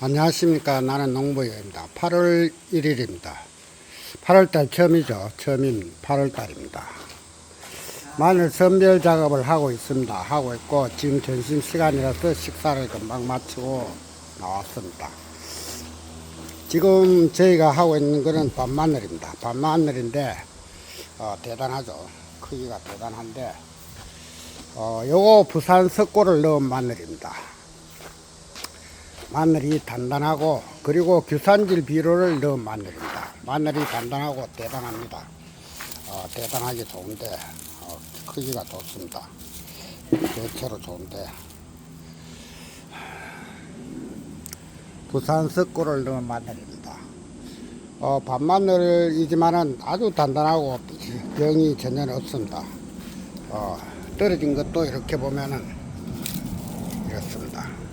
안녕하십니까. 나는 농부입니다. 8월 1일입니다. 8월달 처음이죠. 처음인 8월달입니다. 마늘 선별 작업을 하고 있습니다. 하고 있고 지금 점심 시간이라서 식사를 금방 마치고 나왔습니다. 지금 저희가 하고 있는 거는 밤마늘입니다. 밤마늘인데 어, 대단하죠. 크기가 대단한데 어, 요거 부산 석고를 넣은 마늘입니다. 마늘이 단단하고 그리고 규산질 비료를 넣은 마늘입니다. 마늘이 단단하고 대단합니다. 어, 대단하게 좋은데 어, 크기가 좋습니다. 대체로 좋은데 부산 석고를 넣은 마늘입니다. 어, 밤마늘이지만은 아주 단단하고 병이 전혀 없습니다. 어, 떨어진 것도 이렇게 보면은 이렇습니다.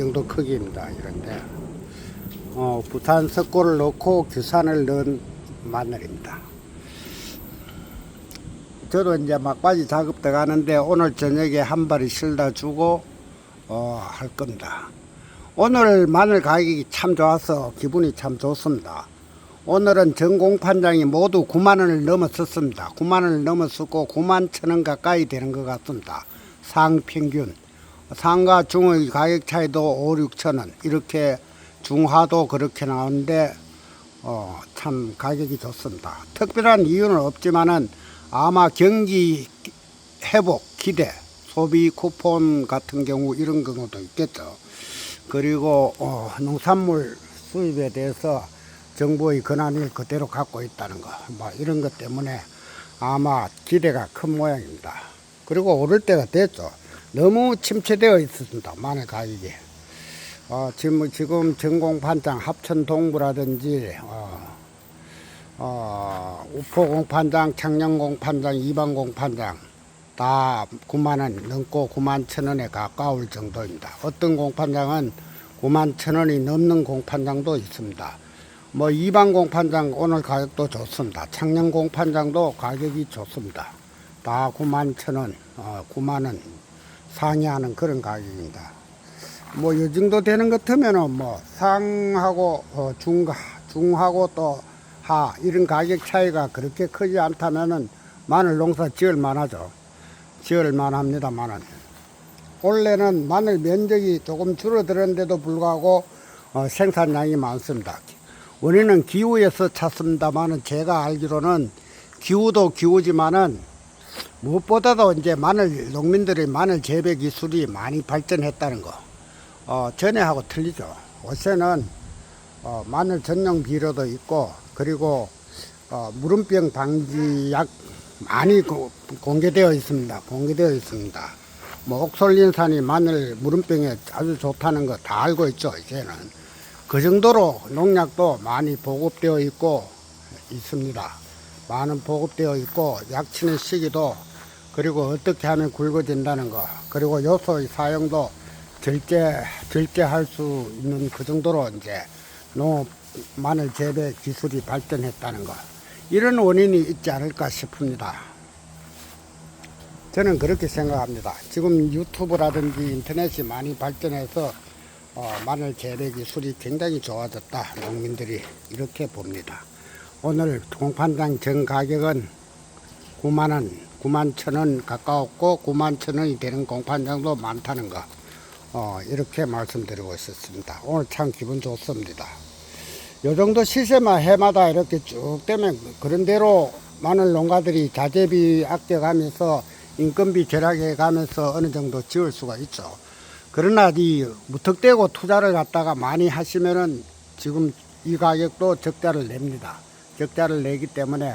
이 정도 크기입니다. 이런데 어, 부산 석고를 넣고 규산을 넣은 마늘입니다. 저도 이제 막바지 작업 들어가는데 오늘 저녁에 한 발이 실다 주고 어, 할 겁니다. 오늘 마늘 가격이 참 좋아서 기분이 참 좋습니다. 오늘은 전공판장이 모두 9만 원을 넘었었습니다. 9만 원을 넘었었고 9만 천원 가까이 되는 것 같습니다. 상평균. 상과 중의 가격 차이도 5, 6천 원 이렇게 중하도 그렇게 나오는데 어, 참 가격이 좋습니다. 특별한 이유는 없지만은 아마 경기 회복 기대 소비 쿠폰 같은 경우 이런 경우도 있겠죠. 그리고 어, 농산물 수입에 대해서 정부의 권한을 그대로 갖고 있다는 거, 뭐 이런 것 때문에 아마 기대가 큰 모양입니다. 그리고 오를 때가 됐죠. 너무 침체되어 있습니다. 마늘 가격이. 어, 지금, 지금 전공판장 합천동부라든지, 어, 어, 우포공판장, 창녕공판장, 이방공판장 다 9만원 넘고 9만 천원에 가까울 정도입니다. 어떤 공판장은 9만 천원이 넘는 공판장도 있습니다. 뭐 이방 공판장 오늘 가격도 좋습니다. 창녕 공판장도 가격이 좋습니다. 다 9만 천원, 어, 9만원 상회하는 그런 가격입니다. 뭐 이 정도 되는 것 같으면은 뭐 상하고 어, 중가 중하고 또 하 이런 가격 차이가 그렇게 크지 않다면은 마늘 농사 지을 만하죠. 지을 만합니다만은 올해는 마늘 면적이 조금 줄어들었는데도 불구하고 어, 생산량이 많습니다. 원인은 기후에서 찾습니다만은 제가 알기로는 기후도 기후지만은 무엇보다도 이제 마늘 농민들의 마늘 재배 기술이 많이 발전했다는 거. 어, 전에하고 틀리죠. 올해는 어, 마늘 전용 비료도 있고 그리고 어, 무름병 방지약 많이 고- 공개되어 있습니다. 공개되어 있습니다. 뭐 옥솔린산이 마늘 무름병에 아주 좋다는 거 다 알고 있죠. 이제는 그 정도로 농약도 많이 보급되어 있고 있습니다. 많은 보급되어 있고 약치는 시기도 그리고 어떻게 하면 굵어진다는 거 그리고 요소의 사용도 절제 절제할 수 있는 그 정도로 이제 농업 마늘 재배 기술이 발전했다는 거 이런 원인이 있지 않을까 싶습니다. 저는 그렇게 생각합니다. 지금 유튜브라든지 인터넷이 많이 발전해서 어, 마늘 재배 기술이 굉장히 좋아졌다. 농민들이 이렇게 봅니다. 오늘 공판장 정 가격은 9만 원, 9만 천원 가까웠고 9만 천 원이 되는 공판장도 많다는 거. 어, 이렇게 말씀드리고 있었습니다. 오늘 참 기분 좋습니다. 요 정도 시세만 해마다 이렇게 쭉 되면 그런 대로 마늘 농가들이 자재비 아껴가면서 인건비 절약해 가면서 어느 정도 지을 수가 있죠. 그러나 이 무턱대고 투자를 갖다가 많이 하시면은 지금 이 가격도 적자를 냅니다. 적자를 내기 때문에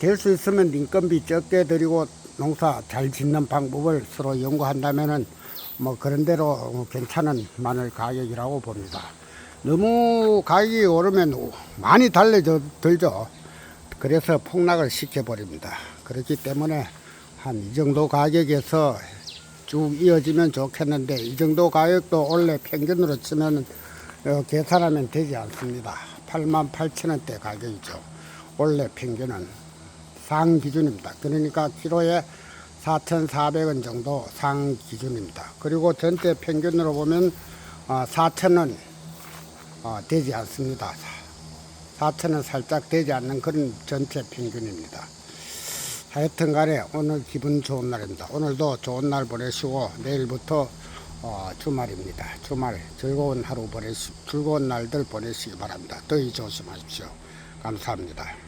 될 수 있으면 인건비 적게 들이고 농사 잘 짓는 방법을 서로 연구한다면은 뭐 그런 대로 괜찮은 마늘 가격이라고 봅니다. 너무 가격이 오르면 많이 달래져 들죠. 그래서 폭락을 시켜버립니다. 그렇기 때문에 한 이 정도 가격에서 쭉 이어지면 좋겠는데 이 정도 가격도 원래 평균으로 치면 어, 계산하면 되지 않습니다. 8만 8천 원대 가격이죠. 원래 평균은 상 기준입니다. 그러니까 키로에 4,400원 정도 상 기준입니다. 그리고 전체 평균으로 보면 어, 4천원 어, 되지 않습니다. 4천원 살짝 되지 않는 그런 전체 평균입니다. 하여튼 간에 오늘 기분 좋은 날입니다. 오늘도 좋은 날 보내시고 내일부터 어, 주말입니다. 주말 즐거운 하루 보내시, 즐거운 날들 보내시기 바랍니다. 더위 조심하십시오. 감사합니다.